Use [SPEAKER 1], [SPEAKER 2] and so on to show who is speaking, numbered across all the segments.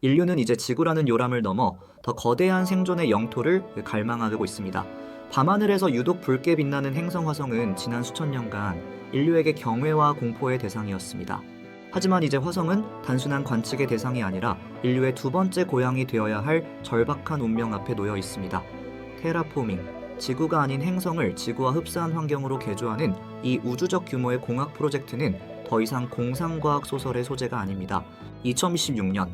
[SPEAKER 1] 인류는 이제 지구라는 요람을 넘어 더 거대한 생존의 영토를 갈망하고 있습니다. 밤하늘에서 유독 붉게 빛나는 행성 화성은 지난 수천 년간 인류에게 경외와 공포의 대상이었습니다. 하지만 이제 화성은 단순한 관측의 대상이 아니라 인류의 두 번째 고향이 되어야 할 절박한 운명 앞에 놓여 있습니다. 테라포밍, 지구가 아닌 행성을 지구와 흡사한 환경으로 개조하는 이 우주적 규모의 공학 프로젝트는 더 이상 공상과학 소설의 소재가 아닙니다. 2026년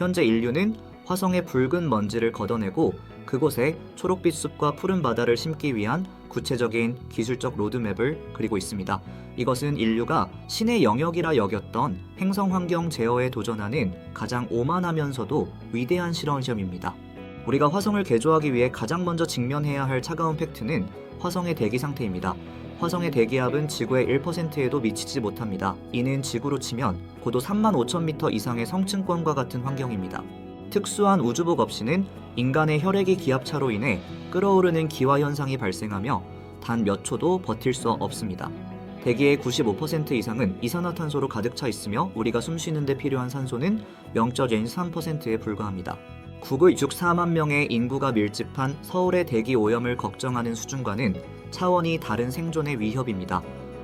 [SPEAKER 1] 현재 인류는 화성의 붉은 먼지를 걷어내고 그곳에 초록빛 숲과 푸른 바다를 심기 위한 구체적인 기술적 로드맵을 그리고 있습니다. 이것은 인류가 신의 영역이라 여겼던 행성 환경 제어에 도전하는 가장 오만하면서도 위대한 실험 시험입니다. 우리가 화성을 개조하기 위해 가장 먼저 직면해야 할 차가운 팩트는 화성의 대기 상태입니다. 화성의 대기압은 지구의 1%에도 미치지 못합니다. 이는 지구로 치면 고도 3만 5천 미터 이상의 성층권과 같은 환경입니다. 특수한 우주복 없이는 인간의 혈액이 기압차로 인해 끓어오르는 기화 현상이 발생하며 단 몇 초도 버틸 수 없습니다. 대기의 95% 이상은 이산화탄소로 가득 차 있으며 우리가 숨 쉬는 데 필요한 산소는 0.03%에 불과합니다. 964만 명의 인구가 밀집한 서울의 대기 오염을 걱정하는 수준과는 차원이 다른 생존의 위협입니다.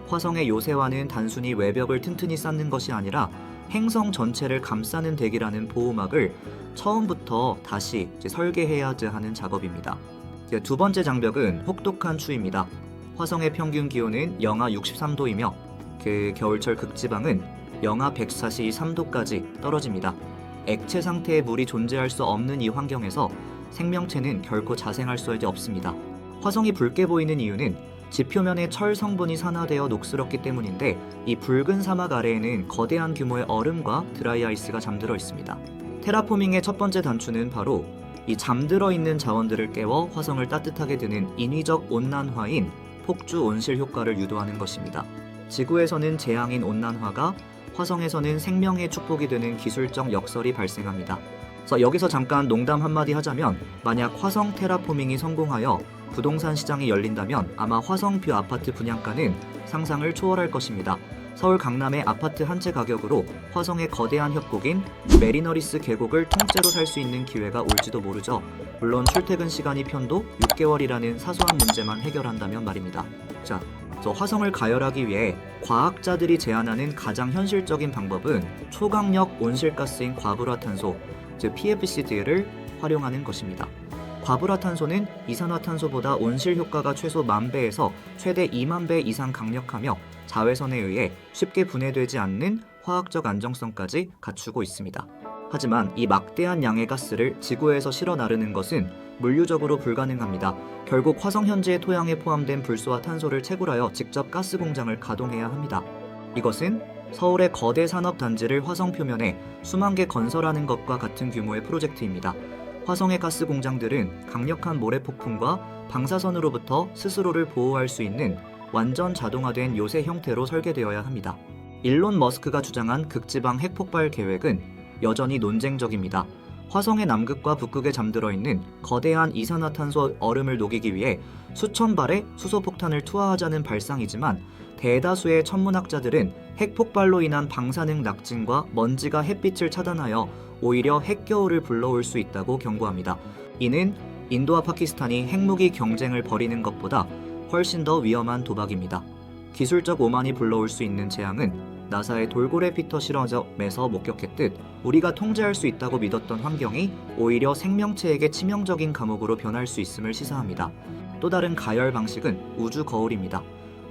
[SPEAKER 1] 화성의 요새화는 단순히 외벽을 튼튼히 쌓는 것이 아니라 행성 전체를 감싸는 대기라는 보호막을 처음부터 다시 설계해야 하는 작업입니다. 두 번째 장벽은 혹독한 추위입니다. 화성의 평균 기온은 영하 63도이며 그 겨울철 극지방은 영하 143도까지 떨어집니다. 액체 상태의 물이 존재할 수 없는 이 환경에서 생명체는 결코 자생할 수 없습니다. 화성이 붉게 보이는 이유는 지표면의 철 성분이 산화되어 녹슬었기 때문인데 이 붉은 사막 아래에는 거대한 규모의 얼음과 드라이 아이스가 잠들어 있습니다. 테라포밍의 첫 번째 단추는 바로 이 잠들어 있는 자원들을 깨워 화성을 따뜻하게 드는 인위적 온난화인 폭주 온실 효과를 유도하는 것입니다. 지구에서는 재앙인 온난화가 화성에서는 생명의 축복이 되는 기술적 역설이 발생합니다. 그래서 여기서 잠깐 농담 한마디 하자면 만약 화성 테라포밍이 성공하여 부동산 시장이 열린다면 아마 화성뷰 아파트 분양가는 상상을 초월할 것입니다. 서울 강남의 아파트 한 채 가격으로 화성의 거대한 협곡인 메리너리스 계곡을 통째로 살 수 있는 기회가 올지도 모르죠. 물론 출퇴근 시간이 편도 6개월이라는 사소한 문제만 해결한다면 말입니다. 자, 저 화성을 가열하기 위해 과학자들이 제안하는 가장 현실적인 방법은 초강력 온실가스인 과불화탄소, 즉 PFCD를 활용하는 것입니다. 과불화탄소는 이산화탄소보다 온실 효과가 최소 만 배에서 최대 2만 배 이상 강력하며 자외선에 의해 쉽게 분해되지 않는 화학적 안정성까지 갖추고 있습니다. 하지만 이 막대한 양의 가스를 지구에서 실어 나르는 것은 물리적으로 불가능합니다. 결국 화성 현지의 토양에 포함된 불소와 탄소를 채굴하여 직접 가스 공장을 가동해야 합니다. 이것은 서울의 거대 산업 단지를 화성 표면에 수만 개 건설하는 것과 같은 규모의 프로젝트입니다. 화성의 가스 공장들은 강력한 모래 폭풍과 방사선으로부터 스스로를 보호할 수 있는 완전 자동화된 요새 형태로 설계되어야 합니다. 일론 머스크가 주장한 극지방 핵폭발 계획은 여전히 논쟁적입니다. 화성의 남극과 북극에 잠들어 있는 거대한 이산화탄소 얼음을 녹이기 위해 수천 발의 수소폭탄을 투하하자는 발상이지만 대다수의 천문학자들은 핵폭발로 인한 방사능 낙진과 먼지가 햇빛을 차단하여 오히려 핵겨울을 불러올 수 있다고 경고합니다. 이는 인도와 파키스탄이 핵무기 경쟁을 벌이는 것보다 훨씬 더 위험한 도박입니다. 기술적 오만이 불러올 수 있는 재앙은 나사의 돌고래 피터 실험에서 목격했듯 우리가 통제할 수 있다고 믿었던 환경이 오히려 생명체에게 치명적인 감옥으로 변할 수 있음을 시사합니다. 또 다른 가열 방식은 우주 거울입니다.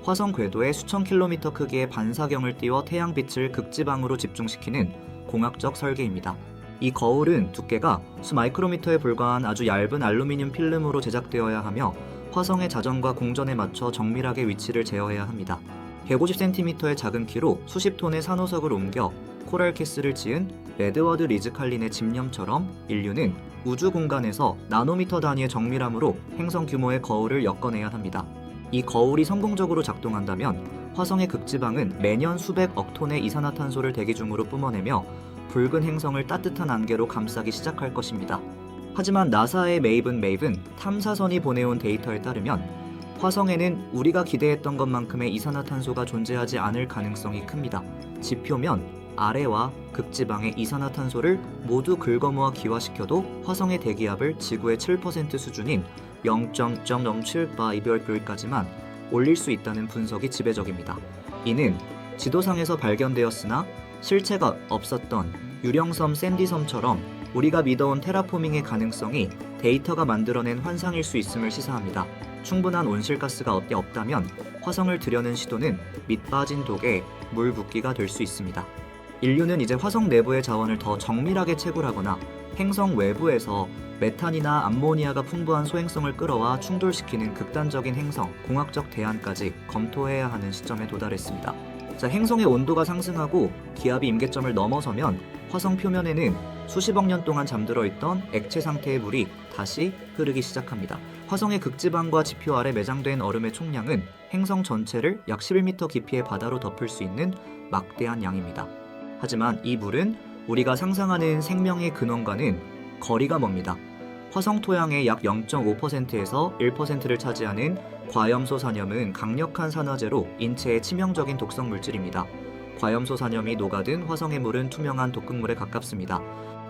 [SPEAKER 1] 화성 궤도에 수천 킬로미터 크기의 반사경을 띄워 태양빛을 극지방으로 집중시키는 공학적 설계입니다. 이 거울은 두께가 수 마이크로미터에 불과한 아주 얇은 알루미늄 필름으로 제작되어야 하며 화성의 자전과 공전에 맞춰 정밀하게 위치를 제어해야 합니다. 150cm의 작은 키로 수십 톤의 산호석을 옮겨 코랄 캐스를 지은 레드워드 리즈 칼린의 집념처럼 인류는 우주 공간에서 나노미터 단위의 정밀함으로 행성 규모의 거울을 엮어내야 합니다. 이 거울이 성공적으로 작동한다면 화성의 극지방은 매년 수백 억 톤의 이산화탄소를 대기 중으로 뿜어내며 붉은 행성을 따뜻한 안개로 감싸기 시작할 것입니다. 하지만 나사의 메이븐 메이븐 탐사선이 보내온 데이터에 따르면 화성에는 우리가 기대했던 것만큼의 이산화탄소가 존재하지 않을 가능성이 큽니다. 지표면 아래와 극지방의 이산화탄소를 모두 긁어모아 기화시켜도 화성의 대기압을 지구의 7% 수준인 0.078바이별교일까지만 올릴 수 있다는 분석이 지배적입니다. 이는 지도상에서 발견되었으나 실체가 없었던 유령섬 샌디섬처럼 우리가 믿어온 테라포밍의 가능성이 데이터가 만들어낸 환상일 수 있음을 시사합니다. 충분한 온실가스가 없다면 화성을 들여는 시도는 밑 빠진 독에 물 붓기가 될 수 있습니다. 인류는 이제 화성 내부의 자원을 더 정밀하게 채굴하거나 행성 외부에서 메탄이나 암모니아가 풍부한 소행성을 끌어와 충돌시키는 극단적인 행성, 공학적 대안까지 검토해야 하는 시점에 도달했습니다. 자, 행성의 온도가 상승하고 기압이 임계점을 넘어서면 화성 표면에는 수십억 년 동안 잠들어 있던 액체 상태의 물이 다시 흐르기 시작합니다. 화성의 극지방과 지표 아래 매장된 얼음의 총량은 행성 전체를 약 11m 깊이의 바다로 덮을 수 있는 막대한 양입니다. 하지만 이 물은 우리가 상상하는 생명의 근원과는 거리가 멉니다. 화성 토양의 약 0.5%에서 1%를 차지하는 과염소 산염은 강력한 산화제로 인체에 치명적인 독성 물질입니다. 과염소 산염이 녹아든 화성의 물은 투명한 독극물에 가깝습니다.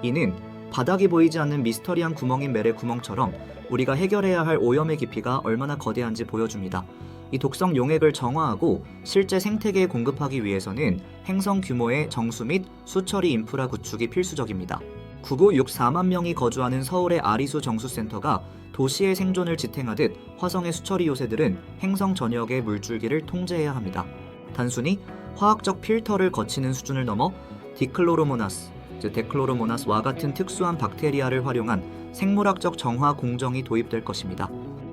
[SPEAKER 1] 이는 바닥이 보이지 않는 미스터리한 구멍인 멜의 구멍처럼 우리가 해결해야 할 오염의 깊이가 얼마나 거대한지 보여줍니다. 이 독성 용액을 정화하고 실제 생태계에 공급하기 위해서는 행성 규모의 정수 및 수처리 인프라 구축이 필수적입니다. 9964만 명이 거주하는 서울의 아리수 정수센터가 도시의 생존을 지탱하듯 화성의 수처리 요새들은 행성 전역의 물줄기를 통제해야 합니다. 단순히 화학적 필터를 거치는 수준을 넘어 디클로로모나스, 즉 데클로로모나스와 같은 특수한 박테리아를 활용한 생물학적 정화 공정이 도입될 것입니다.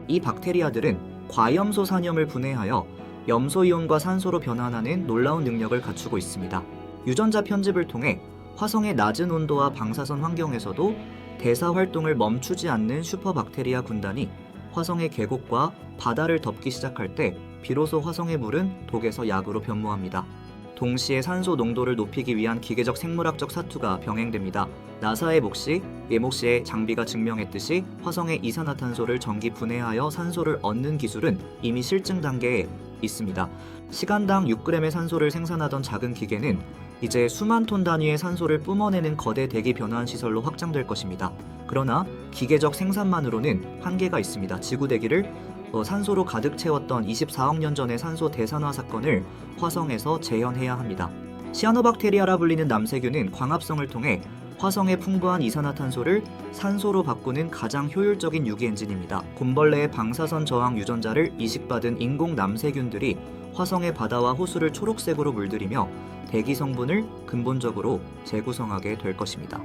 [SPEAKER 1] 이 박테리아들은 과염소 산염을 분해하여 염소 이온과 산소로 변환하는 놀라운 능력을 갖추고 있습니다. 유전자 편집을 통해 화성의 낮은 온도와 방사선 환경에서도 대사 활동을 멈추지 않는 슈퍼박테리아 군단이 화성의 계곡과 바다를 덮기 시작할 때 비로소 화성의 물은 독에서 약으로 변모합니다. 동시에 산소 농도를 높이기 위한 기계적 생물학적 사투가 병행됩니다. 나사의 몫이 예목 씨의 장비가 증명했듯이 화성의 이산화탄소를 전기 분해하여 산소를 얻는 기술은 이미 실증 단계에 있습니다. 시간당 6g의 산소를 생산하던 작은 기계는 이제 수만 톤 단위의 산소를 뿜어내는 거대 대기 변환 시설로 확장될 것입니다. 그러나 기계적 생산만으로는 한계가 있습니다. 지구 대기를 어, 산소로 가득 채웠던 24억 년 전의 산소 대산화 사건을 화성에서 재현해야 합니다. 시아노박테리아라 불리는 남세균은 광합성을 통해 화성의 풍부한 이산화탄소를 산소로 바꾸는 가장 효율적인 유기 엔진입니다. 곰벌레의 방사선 저항 유전자를 이식받은 인공 남세균들이 화성의 바다와 호수를 초록색으로 물들이며 대기 성분을 근본적으로 재구성하게 될 것입니다.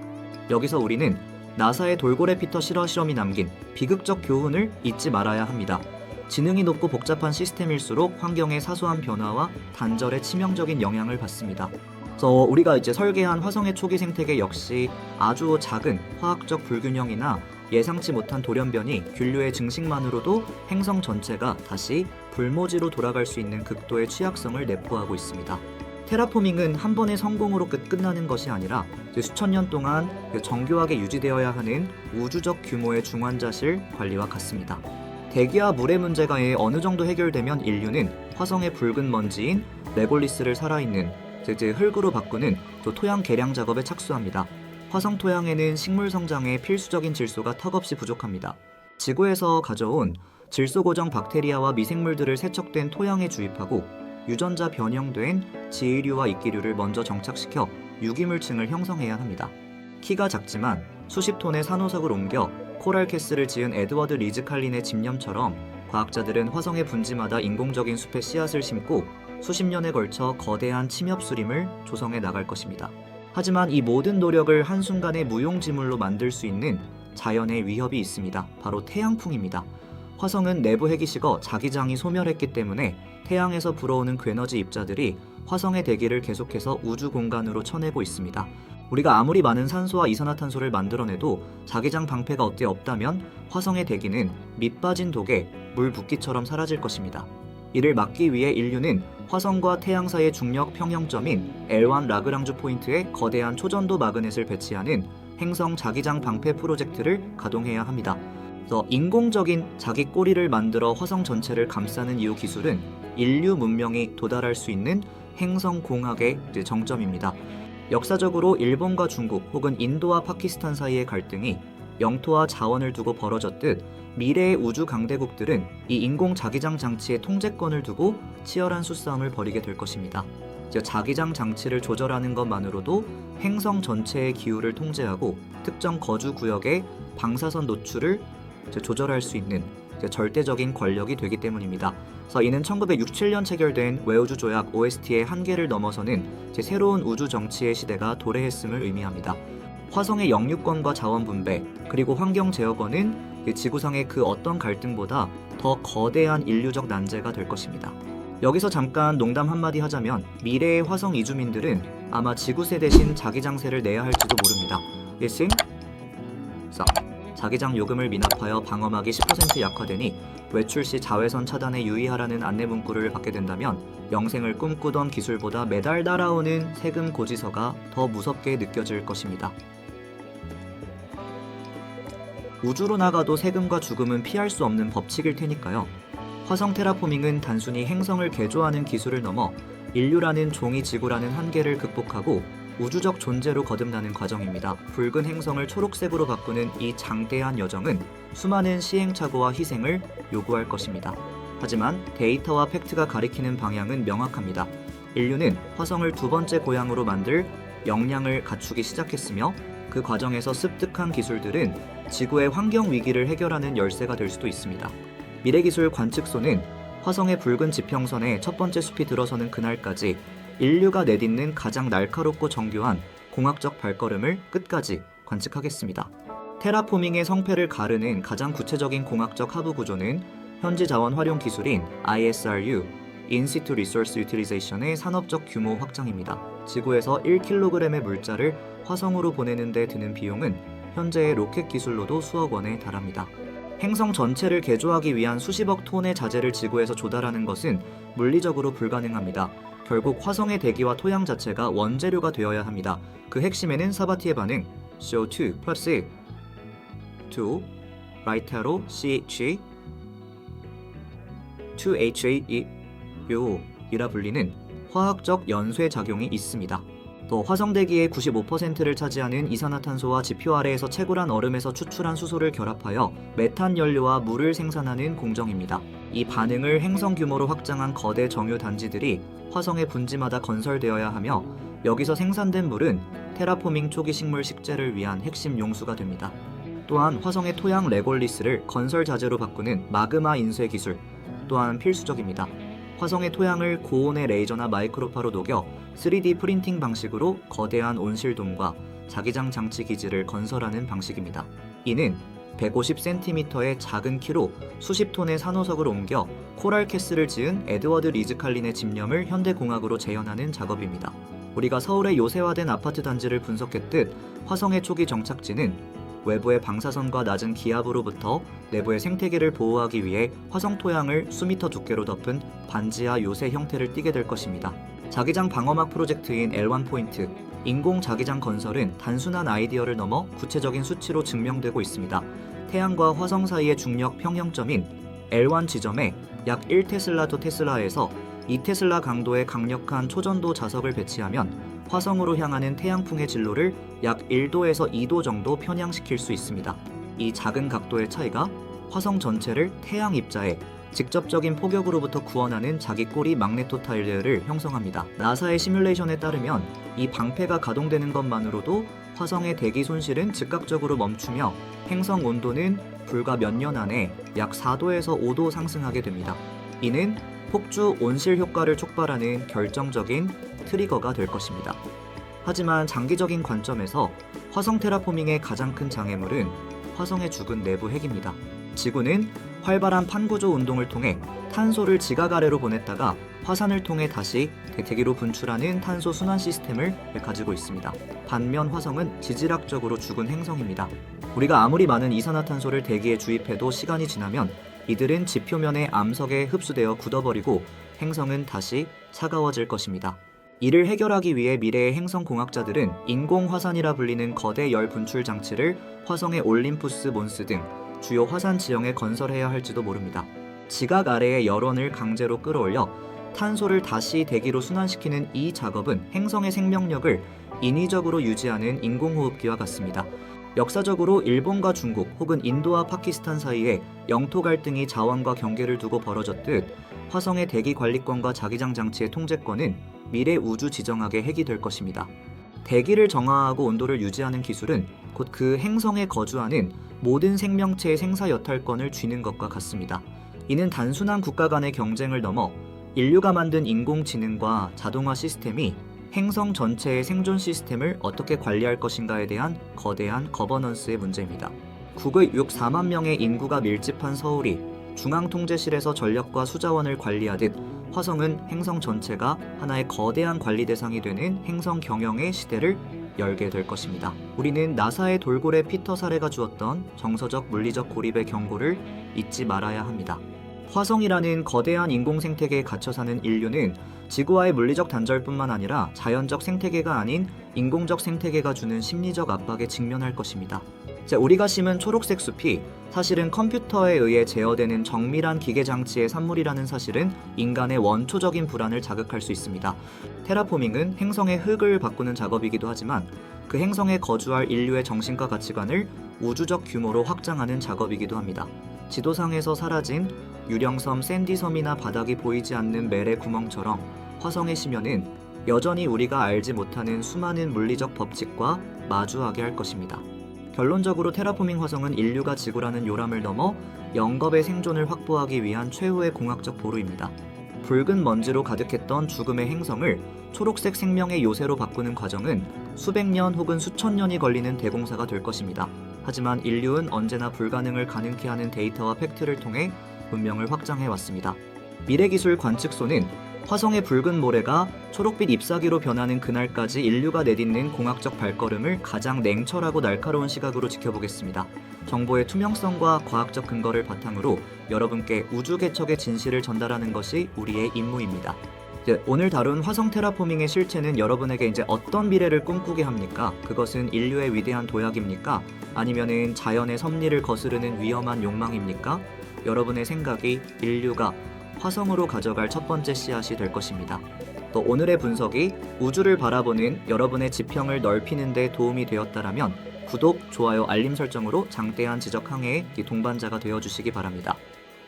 [SPEAKER 1] 여기서 우리는 나사의 돌고래 피터 실화 실험이 남긴 비극적 교훈을 잊지 말아야 합니다. 지능이 높고 복잡한 시스템일수록 환경의 사소한 변화와 단절에 치명적인 영향을 받습니다. 그래서 우리가 이제 설계한 화성의 초기 생태계 역시 아주 작은 화학적 불균형이나 예상치 못한 돌연변이 균류의 증식만으로도 행성 전체가 다시 불모지로 돌아갈 수 있는 극도의 취약성을 내포하고 있습니다. 테라포밍은 한 번의 성공으로 끝 끝나는 것이 아니라 그 수천 년 동안 그 정교하게 유지되어야 하는 우주적 규모의 중환자실 관리와 같습니다. 대기와 물의 문제가 어느 정도 해결되면 인류는 화성의 붉은 먼지인 레골리스를 살아있는 즉 흙으로 바꾸는 또 토양 개량 작업에 착수합니다. 화성 토양에는 식물 성장에 필수적인 질소가 턱없이 부족합니다. 지구에서 가져온 질소 고정 박테리아와 미생물들을 세척된 토양에 주입하고 유전자 변형된 지의류와 이끼류를 먼저 정착시켜 유기물층을 형성해야 합니다. 키가 작지만 수십 톤의 산호석을 옮겨 코랄 캐스를 지은 에드워드 리즈 칼린의 집념처럼 과학자들은 화성의 분지마다 인공적인 숲의 씨앗을 심고 수십 년에 걸쳐 거대한 침엽 수림을 조성해 나갈 것입니다. 하지만 이 모든 노력을 한순간에 무용지물로 만들 수 있는 자연의 위협이 있습니다. 바로 태양풍입니다. 화성은 내부 핵이 식어 자기장이 소멸했기 때문에 태양에서 불어오는 괴너지 입자들이 화성의 대기를 계속해서 우주 공간으로 쳐내고 있습니다. 우리가 아무리 많은 산소와 이산화탄소를 만들어내도 자기장 방패가 어때 없다면 화성의 대기는 밑 빠진 독에 물 붓기처럼 사라질 것입니다. 이를 막기 위해 인류는 화성과 태양 사이의 중력 평형점인 L1 라그랑주 포인트에 거대한 초전도 마그넷을 배치하는 행성 자기장 방패 프로젝트를 가동해야 합니다. 그래서 인공적인 자기 꼬리를 만들어 화성 전체를 감싸는 이후 기술은 인류 문명이 도달할 수 있는 행성 공학의 정점입니다. 역사적으로 일본과 중국 혹은 인도와 파키스탄 사이의 갈등이 영토와 자원을 두고 벌어졌듯 미래의 우주 강대국들은 이 인공 자기장 장치의 통제권을 두고 치열한 수싸움을 벌이게 될 것입니다. 즉 자기장 장치를 조절하는 것만으로도 행성 전체의 기후를 통제하고 특정 거주 구역의 방사선 노출을 조절할 수 있는 절대적인 권력이 되기 때문입니다. 그래서 이는 1967년 체결된 외우주 조약 OST의 한계를 넘어서는 제 새로운 우주 정치의 시대가 도래했음을 의미합니다. 화성의 영유권과 자원 분배 그리고 환경 제어권은 이 지구상의 그 어떤 갈등보다 더 거대한 인류적 난제가 될 것입니다. 여기서 잠깐 농담 한마디 하자면 미래의 화성 이주민들은 아마 지구세 대신 자기 장세를 내야 할지도 모릅니다. 예승? 자, 자기장 요금을 미납하여 방어막이 10% 약화되니 외출 시 자외선 차단에 유의하라는 안내 문구를 받게 된다면 영생을 꿈꾸던 기술보다 매달 날아오는 세금 고지서가 더 무섭게 느껴질 것입니다. 우주로 나가도 세금과 죽음은 피할 수 없는 법칙일 테니까요. 화성 테라포밍은 단순히 행성을 개조하는 기술을 넘어 인류라는 종이 지구라는 한계를 극복하고 우주적 존재로 거듭나는 과정입니다. 붉은 행성을 초록색으로 바꾸는 이 장대한 여정은 수많은 시행착오와 희생을 요구할 것입니다. 하지만 데이터와 팩트가 가리키는 방향은 명확합니다. 인류는 화성을 두 번째 고향으로 만들 역량을 갖추기 시작했으며 그 과정에서 습득한 기술들은 지구의 환경 위기를 해결하는 열쇠가 될 수도 있습니다. 미래기술 관측소는 화성의 붉은 지평선에 첫 번째 숲이 들어서는 그날까지 인류가 내딛는 가장 날카롭고 정교한 공학적 발걸음을 끝까지 관측하겠습니다. 테라포밍의 성패를 가르는 가장 구체적인 공학적 하부 구조는 현지 자원 활용 기술인 ISRU (In-situ Resource Utilization의 산업적 규모 확장입니다. 지구에서 1kg의 물자를 화성으로 보내는 데 드는 비용은 현재의 로켓 기술로도 수억 원에 달합니다. 행성 전체를 개조하기 위한 수십억 톤의 자재를 지구에서 조달하는 것은 물리적으로 불가능합니다. 결국 화성의 대기와 토양 자체가 원재료가 되어야 합니다. 그 핵심에는 사바티의 반응 CO2 플러스 2 라이트로 CH 2HA 이라 불리는 화학적 연쇄 작용이 있습니다. 또 화성 대기의 95%를 차지하는 이산화탄소와 지표 아래에서 채굴한 얼음에서 추출한 수소를 결합하여 메탄 연료와 물을 생산하는 공정입니다. 이 반응을 행성 규모로 확장한 거대 정유 단지들이 화성의 분지마다 건설되어야 하며 여기서 생산된 물은 테라포밍 초기 식물 식재를 위한 핵심 용수가 됩니다. 또한 화성의 토양 레골리스를 건설 자재로 바꾸는 마그마 인쇄 기술 또한 필수적입니다. 화성의 토양을 고온의 레이저나 마이크로파로 녹여 3D 프린팅 방식으로 거대한 온실돔과 자기장 장치 기지를 건설하는 방식입니다. 이는 150cm의 작은 키로 수십 톤의 산호석을 옮겨 코랄 캐슬을 지은 에드워드 리즈칼린의 집념을 현대공학으로 재현하는 작업입니다. 우리가 서울의 요새화된 아파트 단지를 분석했듯 화성의 초기 정착지는 외부의 방사선과 낮은 기압으로부터 내부의 생태계를 보호하기 위해 화성 토양을 수미터 두께로 덮은 반지하 요새 형태를 띠게 될 것입니다. 자기장 방어막 프로젝트인 L1 포인트, 인공 자기장 건설은 단순한 아이디어를 넘어 구체적인 수치로 증명되고 있습니다. 태양과 화성 사이의 중력 평형점인 L1 지점에 약 1테슬라 도 테슬라에서 2테슬라 강도의 강력한 초전도 자석을 배치하면 화성으로 향하는 태양풍의 진로를 약 1도에서 2도 정도 편향시킬 수 있습니다. 이 작은 각도의 차이가 화성 전체를 태양 입자에 직접적인 폭격으로부터 구원하는 자기 꼬리 magneto 타일을 형성합니다. 나사의 시뮬레이션에 따르면 이 방패가 가동되는 것만으로도 화성의 대기 손실은 즉각적으로 멈추며 행성 온도는 불과 몇 년 안에 약 4도에서 5도 상승하게 됩니다. 이는 폭주 온실 효과를 촉발하는 결정적인 트리거가 될 것입니다. 하지만 장기적인 관점에서 화성 테라포밍의 가장 큰 장애물은 화성의 죽은 내부 핵입니다. 지구는 활발한 판구조 운동을 통해 탄소를 지각 아래로 보냈다가 화산을 통해 다시 대기로 분출하는 탄소 순환 시스템을 가지고 있습니다. 반면 화성은 지질학적으로 죽은 행성입니다. 우리가 아무리 많은 이산화탄소를 대기에 주입해도 시간이 지나면 이들은 지표면의 암석에 흡수되어 굳어버리고 행성은 다시 차가워질 것입니다. 이를 해결하기 위해 미래의 행성 공학자들은 인공 화산이라 불리는 거대 열 분출 장치를 화성의 올림푸스 몬스 등 주요 화산 지형에 건설해야 할지도 모릅니다. 지각 아래의 열원을 강제로 끌어올려 탄소를 다시 대기로 순환시키는 이 작업은 행성의 생명력을 인위적으로 유지하는 인공호흡기와 같습니다. 역사적으로 일본과 중국 혹은 인도와 파키스탄 사이에 영토 갈등이 자원과 경계를 두고 벌어졌듯 화성의 대기 관리권과 자기장 장치의 통제권은 미래 우주 지정학의 핵이 될 것입니다. 대기를 정화하고 온도를 유지하는 기술은 곧 그 행성에 거주하는 모든 생명체의 생사 여탈권을 쥐는 것과 같습니다. 이는 단순한 국가 간의 경쟁을 넘어 인류가 만든 인공지능과 자동화 시스템이 행성 전체의 생존 시스템을 어떻게 관리할 것인가에 대한 거대한 거버넌스의 문제입니다. 국의 6, 4만 명의 인구가 밀집한 서울이 중앙통제실에서 전력과 수자원을 관리하듯 화성은 행성 전체가 하나의 거대한 관리 대상이 되는 행성 경영의 시대를 열게 될 것입니다. 우리는 나사의 돌고래 피터 사례가 주었던 정서적 물리적 고립의 경고를 잊지 말아야 합니다. 화성이라는 거대한 인공 생태계에 갇혀 사는 인류는 지구와의 물리적 단절뿐만 아니라 자연적 생태계가 아닌 인공적 생태계가 주는 심리적 압박에 직면할 것입니다. 자, 우리가 심은 초록색 숲이 사실은 컴퓨터에 의해 제어되는 정밀한 기계 장치의 산물이라는 사실은 인간의 원초적인 불안을 자극할 수 있습니다. 테라포밍은 행성의 흙을 바꾸는 작업이기도 하지만 그 행성에 거주할 인류의 정신과 가치관을 우주적 규모로 확장하는 작업이기도 합니다. 지도상에서 사라진 유령섬 샌디섬이나 바닥이 보이지 않는 멜의 구멍처럼 화성의 심연은 여전히 우리가 알지 못하는 수많은 물리적 법칙과 마주하게 할 것입니다. 결론적으로 테라포밍 화성은 인류가 지구라는 요람을 넘어 영겁의 생존을 확보하기 위한 최후의 공학적 보루입니다. 붉은 먼지로 가득했던 죽음의 행성을 초록색 생명의 요새로 바꾸는 과정은 수백 년 혹은 수천 년이 걸리는 대공사가 될 것입니다. 하지만 인류는 언제나 불가능을 가능케 하는 데이터와 팩트를 통해 문명을 확장해 왔습니다. 미래기술 관측소는 화성의 붉은 모래가 초록빛 잎사귀로 변하는 그날까지 인류가 내딛는 공학적 발걸음을 가장 냉철하고 날카로운 시각으로 지켜보겠습니다. 정보의 투명성과 과학적 근거를 바탕으로 여러분께 우주 개척의 진실을 전달하는 것이 우리의 임무입니다. 오늘 다룬 화성 테라포밍의 실체는 여러분에게 이제 어떤 미래를 꿈꾸게 합니까? 그것은 인류의 위대한 도약입니까? 아니면은 자연의 섭리를 거스르는 위험한 욕망입니까? 여러분의 생각이 인류가 화성으로 가져갈 첫 번째 씨앗이 될 것입니다. 또 오늘의 분석이 우주를 바라보는 여러분의 지평을 넓히는 데 도움이 되었다라면 구독, 좋아요, 알림 설정으로 장대한 지적 항해의 동반자가 되어 주시기 바랍니다.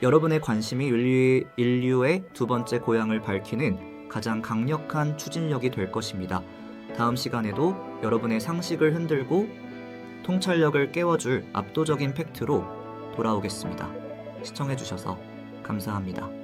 [SPEAKER 1] 여러분의 관심이 인류, 인류의 두 번째 고향을 밝히는 가장 강력한 추진력이 될 것입니다. 다음 시간에도 여러분의 상식을 흔들고 통찰력을 깨워줄 압도적인 팩트로 돌아오겠습니다. 시청해주셔서 감사합니다.